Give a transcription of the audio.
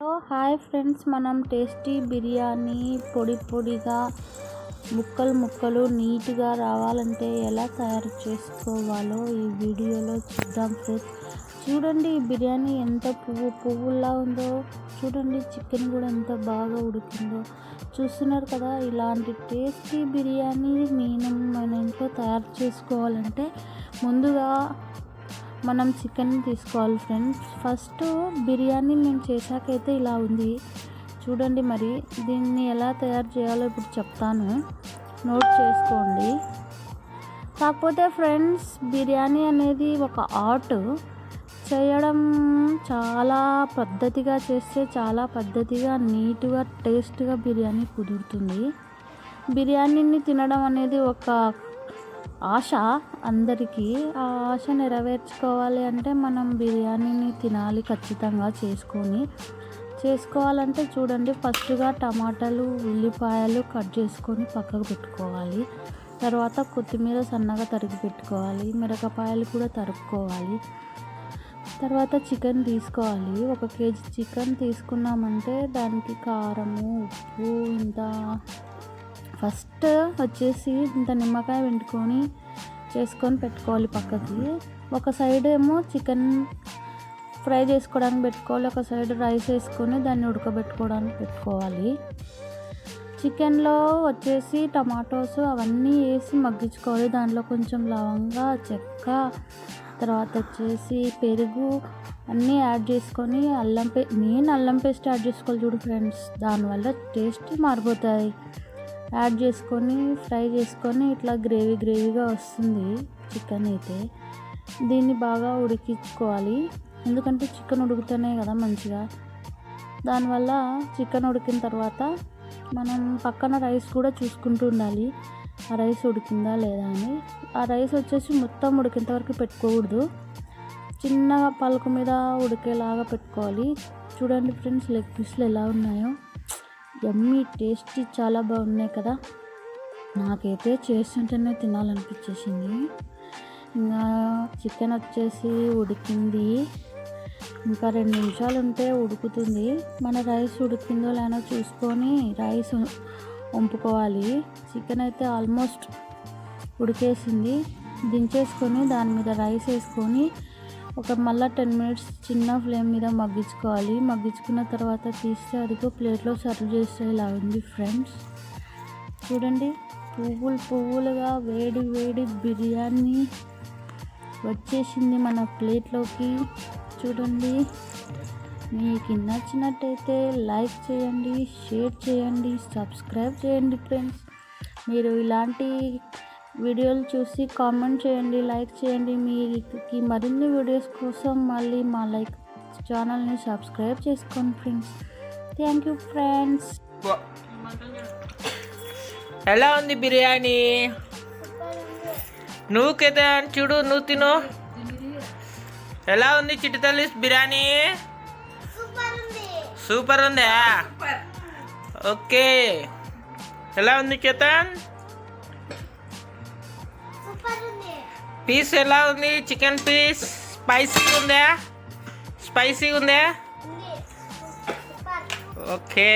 Hello hi friends. మనం tasty biryani పొడి పొడిగా ముక్కలు ముక్కలు నీట్గా రావాలంటే ఎలా తయారు చేసుకోవాలో ఈ వీడియోలో చూద్దాం ఫ్రెండ్స్. చూడండి ఈ బిర్యానీ ఎంత పువ్వు పువ్వులా ఉందో. చూడండి చికెన్ కూడా ఎంత బాగా ఉడికిందో. చూస్తున్నారు కదా ఇలాంటి టేస్టీ బిర్యానీ నేను మన ఇంట్లో తయారు చేసుకోవాలంటే ముందుగా మనం చికెన్ తీసుకోవాలి ఫ్రెండ్స్. ఫస్ట్ బిర్యానీ నేను చేశాకైతే ఇలా ఉంది. చూడండి మరి దీన్ని ఎలా తయారు చేయాలో ఇప్పుడు చెప్తాను. నోట్ చేసుకోండి. కాకపోతే ఫ్రెండ్స్ బిర్యానీ అనేది ఒక ఆర్ట్. చేయడం చాలా పద్ధతిగా చేస్తే చాలా పద్ధతిగా నీట్గా టేస్ట్గా బిర్యానీ కుదురుతుంది. బిర్యానీని తినడం అనేది ఒక ఆశ అందరికీ ఆ ఆశ నెరవేర్చుకోవాలి అంటే మనం బిర్యానీని తినాలి ఖచ్చితంగా చేసుకొని. చేసుకోవాలంటే చూడండి ఫస్ట్గా టమాటాలు ఉల్లిపాయలు కట్ చేసుకొని పక్కకు పెట్టుకోవాలి. తర్వాత కొత్తిమీర సన్నగా తరిగి పెట్టుకోవాలి మిరపకాయలు కూడా తరుక్కోవాలి. తర్వాత చికెన్ తీసుకోవాలి. ఒక కేజీ చికెన్ తీసుకున్నామంటే దానికి కారము ఉప్పు ఇంత ఫస్ట్ వచ్చేసి ఇంత నిమ్మకాయ వెంటుకొని చేసుకొని పెట్టుకోవాలి పక్కకి. ఒక సైడ్ ఏమో చికెన్ ఫ్రై చేసుకోవడానికి పెట్టుకోవాలి ఒక సైడ్ రైస్ వేసుకొని దాన్ని ఉడకబెట్టుకోవడానికి పెట్టుకోవాలి. చికెన్లో వచ్చేసి టమాటోస్ అవన్నీ వేసి మగ్గించుకోవాలి. దాంట్లో కొంచెం లవంగా చెక్క తర్వాత వచ్చేసి పెరుగు అన్నీ యాడ్ చేసుకొని అల్లం పే మెయిన్ అల్లం పేస్ట్ యాడ్ చేసుకోవాలి చూడు ఫ్రెండ్స్. దానివల్ల టేస్ట్ మారిపోతాయి. యాడ్ చేసుకొని ఫ్రై చేసుకొని ఇట్లా గ్రేవీ గ్రేవీగా వస్తుంది చికెన్ అయితే. దీన్ని బాగా ఉడికించుకోవాలి. ఎందుకంటే చికెన్ ఉడుకుతూనే కదా మంచిగా. దానివల్ల చికెన్ ఉడికిన తర్వాత మనం పక్కన రైస్ కూడా చూసుకుంటూ ఉండాలి. ఆ రైస్ ఉడికిందా లేదా అని. ఆ రైస్ వచ్చేసి మొత్తం ఉడికేంత వరకు పెట్టుకోకూడదు. చిన్నగా పలుకు మీద ఉడికేలాగా పెట్టుకోవాలి. చూడండి ఫ్రెండ్స్ లెగ్ పీస్లు ఎలా ఉన్నాయో. ఎమ్మీ టేస్టీ చాలా బాగున్నాయి కదా. నాకైతే చేస్తుంటేనే తినాలనిపించేసింది. ఇంకా చికెన్ వచ్చేసి ఉడికింది. ఇంకా రెండు నిమిషాలు ఉంటే ఉడుకుతుంది. మన రైస్ ఉడికిందో లేదో చూసుకొని రైస్ వంపుకోవాలి. చికెన్ అయితే ఆల్మోస్ట్ ఉడికేసింది. దించేసుకొని దాని మీద రైస్ వేసుకొని ఒక మళ్ళీ టెన్ మినిట్స్ చిన్న ఫ్లేమ్ మీద మగ్గించుకోవాలి. మగ్గించుకున్న తర్వాత తీస్తే అదిగో ప్లేట్లో సర్వ్ చేసేలా ఉంది ఫ్రెండ్స్. చూడండి పువ్వులు పువ్వులుగా వేడి వేడి బిర్యానీ వచ్చేసింది మన ప్లేట్లోకి. చూడండి మీకు నచ్చినట్టయితే లైక్ చేయండి షేర్ చేయండి సబ్స్క్రైబ్ చేయండి ఫ్రెండ్స్. మీరు ఇలాంటి వీడియోలు చూసి కామెంట్ చేయండి లైక్ చేయండి. మీకు మరిన్ని వీడియోస్ కోసం మళ్ళీ మా లైక్ ఛానల్ని సబ్స్క్రైబ్ చేసుకోండి ఫ్రెండ్స్. Thank you friends. ఎలా ఉంది బిర్యానీ? నువ్వు కదా చూడు నువ్వు తిను. ఎలా ఉంది చిట్టి తల్లి బిర్యానీ? సూపర్ ఉందా. ఓకే. ఎలా ఉంది చేతన్? పీస్ ఎలా ఉంది చికెన్ పీస్ స్పైసీ ఉందా స్పైసీ ఉందా ఓకే